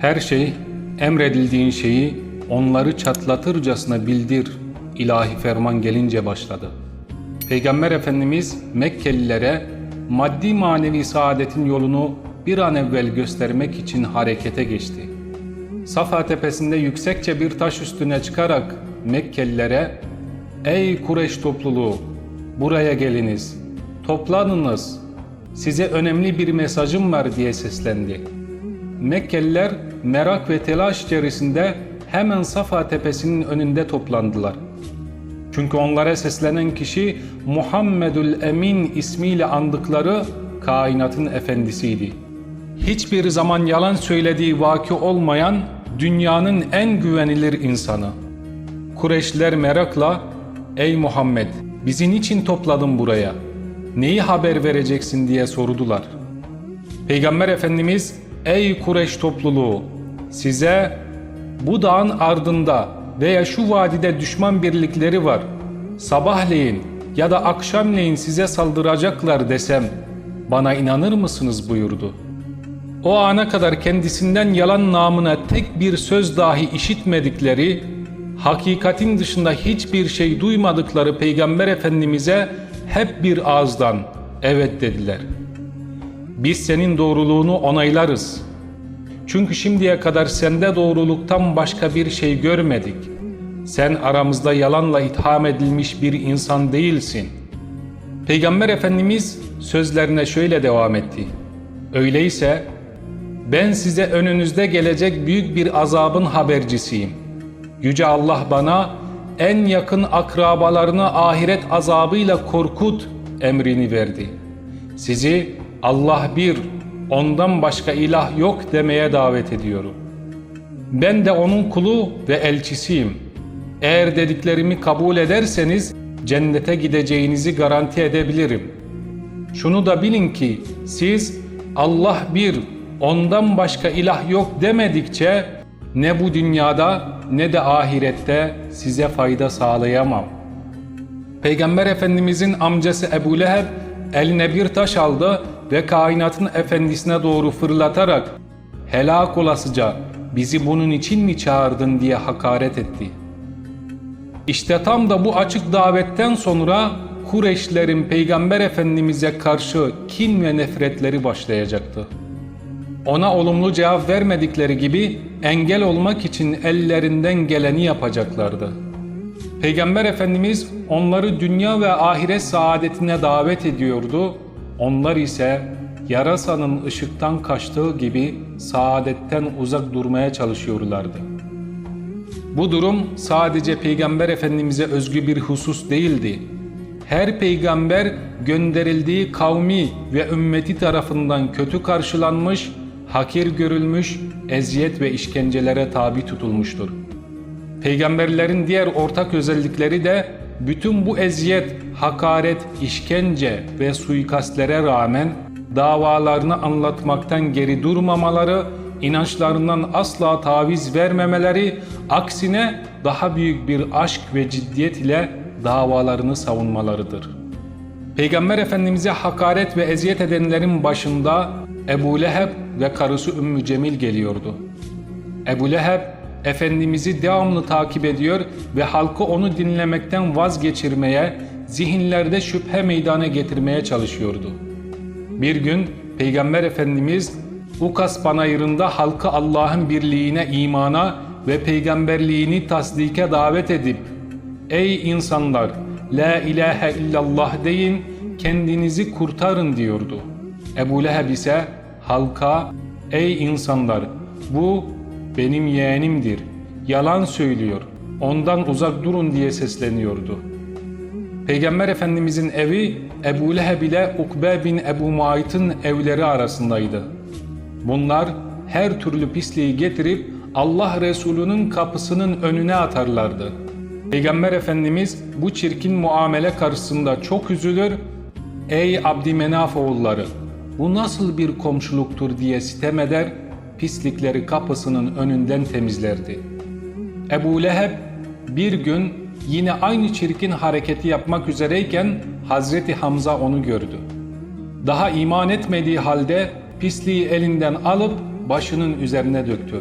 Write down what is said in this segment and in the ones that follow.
Her şey, emredildiğin şeyi onları çatlatırcasına bildir ilahi ferman gelince başladı. Peygamber Efendimiz Mekkelilere maddi manevi saadetin yolunu bir an evvel göstermek için harekete geçti. Safa tepesinde yüksekçe bir taş üstüne çıkarak Mekkelilere ''Ey Kureyş topluluğu, buraya geliniz, toplanınız, size önemli bir mesajım var.'' diye seslendi. Mekkeliler merak ve telaş içerisinde hemen Safa tepesinin önünde toplandılar. Çünkü onlara seslenen kişi Muhammedül Emin ismiyle andıkları kainatın efendisiydi. Hiçbir zaman yalan söylediği vaki olmayan dünyanın en güvenilir insanı. Kureyşler merakla "Ey Muhammed, bizi niçin topladın buraya? Neyi haber vereceksin?" diye sordular. Peygamber Efendimiz "Ey Kureyş topluluğu, size bu dağın ardında veya şu vadide düşman birlikleri var. Sabahleyin ya da akşamleyin size saldıracaklar desem bana inanır mısınız?" buyurdu. O ana kadar kendisinden yalan namına tek bir söz dahi işitmedikleri, hakikatin dışında hiçbir şey duymadıkları Peygamber Efendimiz'e hep bir ağızdan evet dediler. Biz senin doğruluğunu onaylarız. Çünkü şimdiye kadar sende doğruluktan başka bir şey görmedik. Sen aramızda yalanla itham edilmiş bir insan değilsin. Peygamber Efendimiz sözlerine şöyle devam etti. Öyleyse ben size önünüzde gelecek büyük bir azabın habercisiyim. Yüce Allah bana en yakın akrabalarını ahiret azabıyla korkut emrini verdi. Sizi Allah bir, ondan başka ilah yok demeye davet ediyorum. Ben de onun kulu ve elçisiyim. Eğer dediklerimi kabul ederseniz cennete gideceğinizi garanti edebilirim. Şunu da bilin ki siz Allah bir, ondan başka ilah yok demedikçe ne bu dünyada ne de ahirette size fayda sağlayamam. Peygamber Efendimizin amcası Ebu Leheb eline bir taş aldı ve kainatın efendisine doğru fırlatarak helak olasıca bizi bunun için mi çağırdın diye hakaret etti. İşte tam da bu açık davetten sonra Kureyşlerin Peygamber Efendimiz'e karşı kin ve nefretleri başlayacaktı. Ona olumlu cevap vermedikleri gibi engel olmak için ellerinden geleni yapacaklardı. Peygamber Efendimiz onları dünya ve ahiret saadetine davet ediyordu. Onlar ise yarasanın ışıktan kaçtığı gibi saadetten uzak durmaya çalışıyorlardı. Bu durum sadece Peygamber Efendimiz'e özgü bir husus değildi. Her peygamber gönderildiği kavmi ve ümmeti tarafından kötü karşılanmış, hakir görülmüş, eziyet ve işkencelere tabi tutulmuştur. Peygamberlerin diğer ortak özellikleri de bütün bu eziyet, hakaret, işkence ve suikastlere rağmen davalarını anlatmaktan geri durmamaları, inançlarından asla taviz vermemeleri, aksine daha büyük bir aşk ve ciddiyet ile davalarını savunmalarıdır. Peygamber Efendimiz'e hakaret ve eziyet edenlerin başında Ebu Leheb ve karısı Ümmü Cemil geliyordu. Ebu Leheb, Efendimiz'i devamlı takip ediyor ve halkı onu dinlemekten vazgeçirmeye, zihinlerde şüphe meydana getirmeye çalışıyordu. Bir gün Peygamber Efendimiz Ukas panayırında halkı Allah'ın birliğine, imana ve peygamberliğini tasdike davet edip Ey insanlar! La ilahe illallah deyin, kendinizi kurtarın diyordu. Ebu Leheb ise halka Ey insanlar! Bu benim yeğenimdir. Yalan söylüyor. Ondan uzak durun diye sesleniyordu. Peygamber Efendimizin evi Ebu Leheb ile Ukbe bin Ebu Muayt'ın evleri arasındaydı. Bunlar her türlü pisliği getirip Allah Resulü'nün kapısının önüne atarlardı. Peygamber Efendimiz bu çirkin muamele karşısında çok üzülür, ''Ey Abdümenaf oğulları, bu nasıl bir komşuluktur?'' diye sitem eder, pislikleri kapısının önünden temizlerdi. Ebu Leheb bir gün yine aynı çirkin hareketi yapmak üzereyken Hazreti Hamza onu gördü. Daha iman etmediği halde pisliği elinden alıp başının üzerine döktü.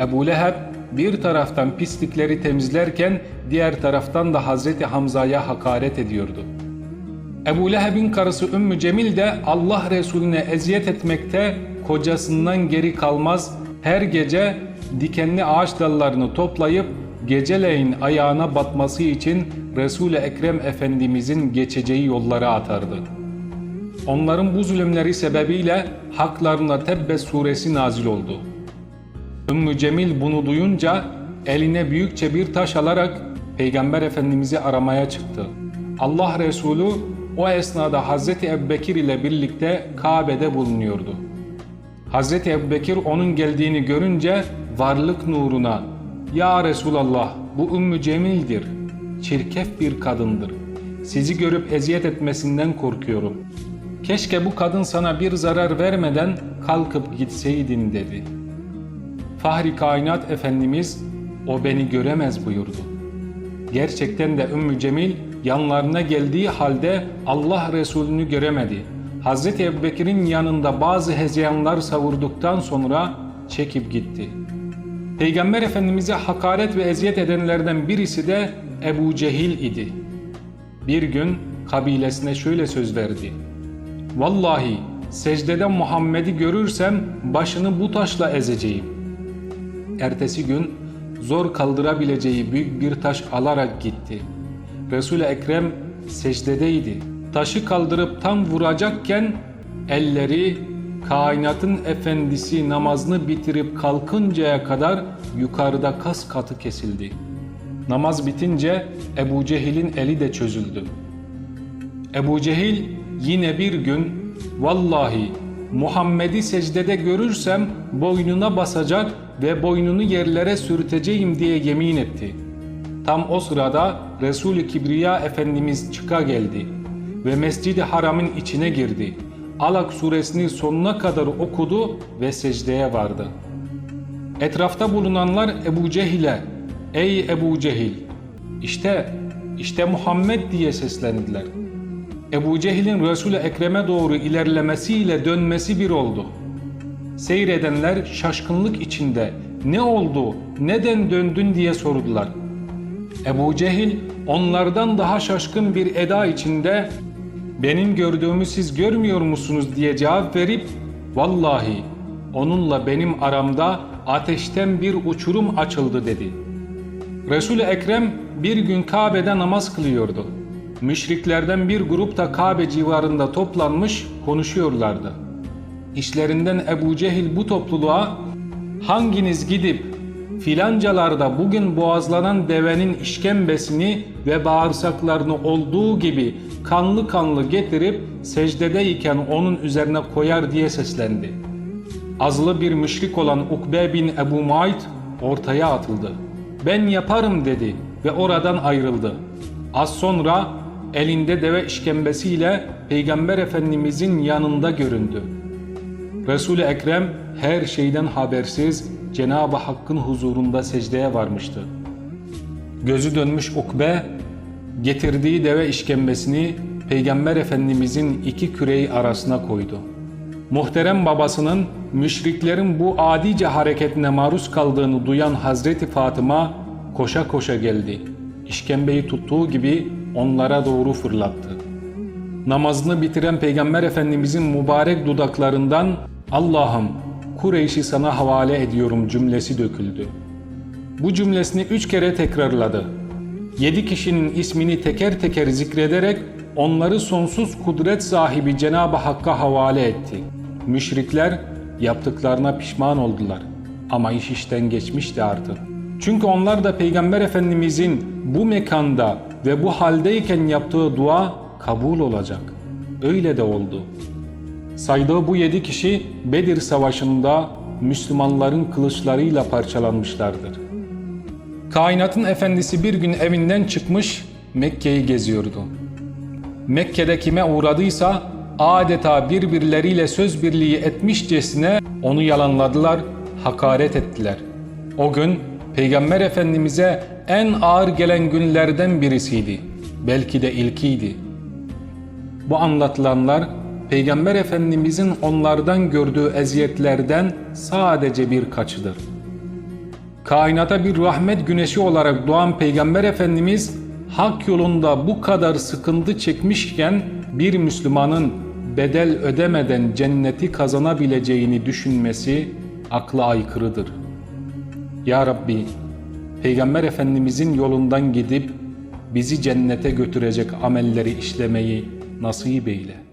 Ebu Leheb bir taraftan pislikleri temizlerken diğer taraftan da Hazreti Hamza'ya hakaret ediyordu. Ebu Leheb'in karısı Ümmü Cemil de Allah Resulüne eziyet etmekte kocasından geri kalmaz, her gece dikenli ağaç dallarını toplayıp geceleyin ayağına batması için Resul-i Ekrem Efendimizin geçeceği yollara atardı. Onların bu zulümleri sebebiyle haklarına Tebbet suresi nazil oldu. Ümmü Cemil bunu duyunca eline büyükçe bir taş alarak Peygamber Efendimiz'i aramaya çıktı. Allah Resulü o esnada Hazreti Ebubekir ile birlikte Kabe'de bulunuyordu. Hazreti Ebubekir onun geldiğini görünce varlık nuruna ''Ya Resulallah bu Ümmü Cemil'dir. Çirkef bir kadındır. Sizi görüp eziyet etmesinden korkuyorum. Keşke bu kadın sana bir zarar vermeden kalkıp gitseydin.'' dedi. Fahri Kainat Efendimiz o beni göremez buyurdu. Gerçekten de Ümmü Cemil yanlarına geldiği halde Allah Resulü'nü göremedi. Hazreti Ebubekir'in yanında bazı hezeyanlar savurduktan sonra çekip gitti. Peygamber Efendimiz'e hakaret ve eziyet edenlerden birisi de Ebu Cehil idi. Bir gün kabilesine şöyle söz verdi. Vallahi secdede Muhammed'i görürsem başını bu taşla ezeceğim. Ertesi gün zor kaldırabileceği büyük bir taş alarak gitti. Resul-i Ekrem secdedeydi. Taşı kaldırıp tam vuracakken elleri kainatın efendisi namazını bitirip kalkıncaya kadar yukarıda kas katı kesildi. Namaz bitince Ebu Cehil'in eli de çözüldü. Ebu Cehil yine bir gün vallahi Muhammed'i secdede görürsem boynuna basacak ve boynunu yerlere sürteceğim diye yemin etti. Tam o sırada Resul-i Kibriya Efendimiz çıka geldi ve Mescid-i Haram'ın içine girdi. Alak suresini sonuna kadar okudu ve secdeye vardı. Etrafta bulunanlar Ebu Cehil'e ''Ey Ebu Cehil, işte, işte Muhammed'' diye seslendiler. Ebu Cehil'in Resul-i Ekrem'e doğru ilerlemesiyle dönmesi bir oldu. Seyredenler şaşkınlık içinde ne oldu, neden döndün diye sordular. Ebu Cehil onlardan daha şaşkın bir eda içinde benim gördüğümü siz görmüyor musunuz diye cevap verip vallahi onunla benim aramda ateşten bir uçurum açıldı dedi. Resul-i Ekrem bir gün Kabe'de namaz kılıyordu. Müşriklerden bir grup da Kabe civarında toplanmış konuşuyorlardı. İşlerinden Ebu Cehil bu topluluğa hanginiz gidip filancalarda bugün boğazlanan devenin işkembesini ve bağırsaklarını olduğu gibi kanlı kanlı getirip secdedeyken onun üzerine koyar diye seslendi. Azlı bir müşrik olan Ukbe bin Ebu Muayt ortaya atıldı. Ben yaparım dedi ve oradan ayrıldı. Az sonra elinde deve işkembesiyle Peygamber Efendimizin yanında göründü. Resul-i Ekrem her şeyden habersiz Cenab-ı Hakk'ın huzurunda secdeye varmıştı. Gözü dönmüş Ukbe, getirdiği deve işkembesini Peygamber Efendimizin iki küreği arasına koydu. Muhterem babasının müşriklerin bu adice hareketine maruz kaldığını duyan Hazreti Fatıma koşa koşa geldi. İşkembeyi tuttuğu gibi onlara doğru fırlattı. Namazını bitiren Peygamber Efendimizin mübarek dudaklarından Allah'ım Kureyş'i sana havale ediyorum cümlesi döküldü. Bu cümlesini üç kere tekrarladı. Yedi kişinin ismini teker teker zikrederek onları sonsuz kudret sahibi Cenab-ı Hakk'a havale etti. Müşrikler yaptıklarına pişman oldular. Ama iş işten geçmişti artık. Çünkü onlar da Peygamber Efendimizin bu mekanda ve bu haldeyken yaptığı dua kabul olacak. Öyle de oldu. Saydığı bu yedi kişi Bedir Savaşı'nda Müslümanların kılıçlarıyla parçalanmışlardır. Kainatın efendisi bir gün evinden çıkmış Mekke'yi geziyordu. Mekke'de kime uğradıysa adeta birbirleriyle söz birliği etmişcesine onu yalanladılar, hakaret ettiler. O gün Peygamber Efendimiz'e en ağır gelen günlerden birisiydi. Belki de ilkiydi. Bu anlatılanlar Peygamber Efendimizin onlardan gördüğü eziyetlerden sadece birkaçıdır. Kainata bir rahmet güneşi olarak doğan Peygamber Efendimiz hak yolunda bu kadar sıkıntı çekmişken bir Müslümanın bedel ödemeden cenneti kazanabileceğini düşünmesi akla aykırıdır. Ya Rabbi, Peygamber Efendimizin yolundan gidip bizi cennete götürecek amelleri işlemeyi nasip eyle.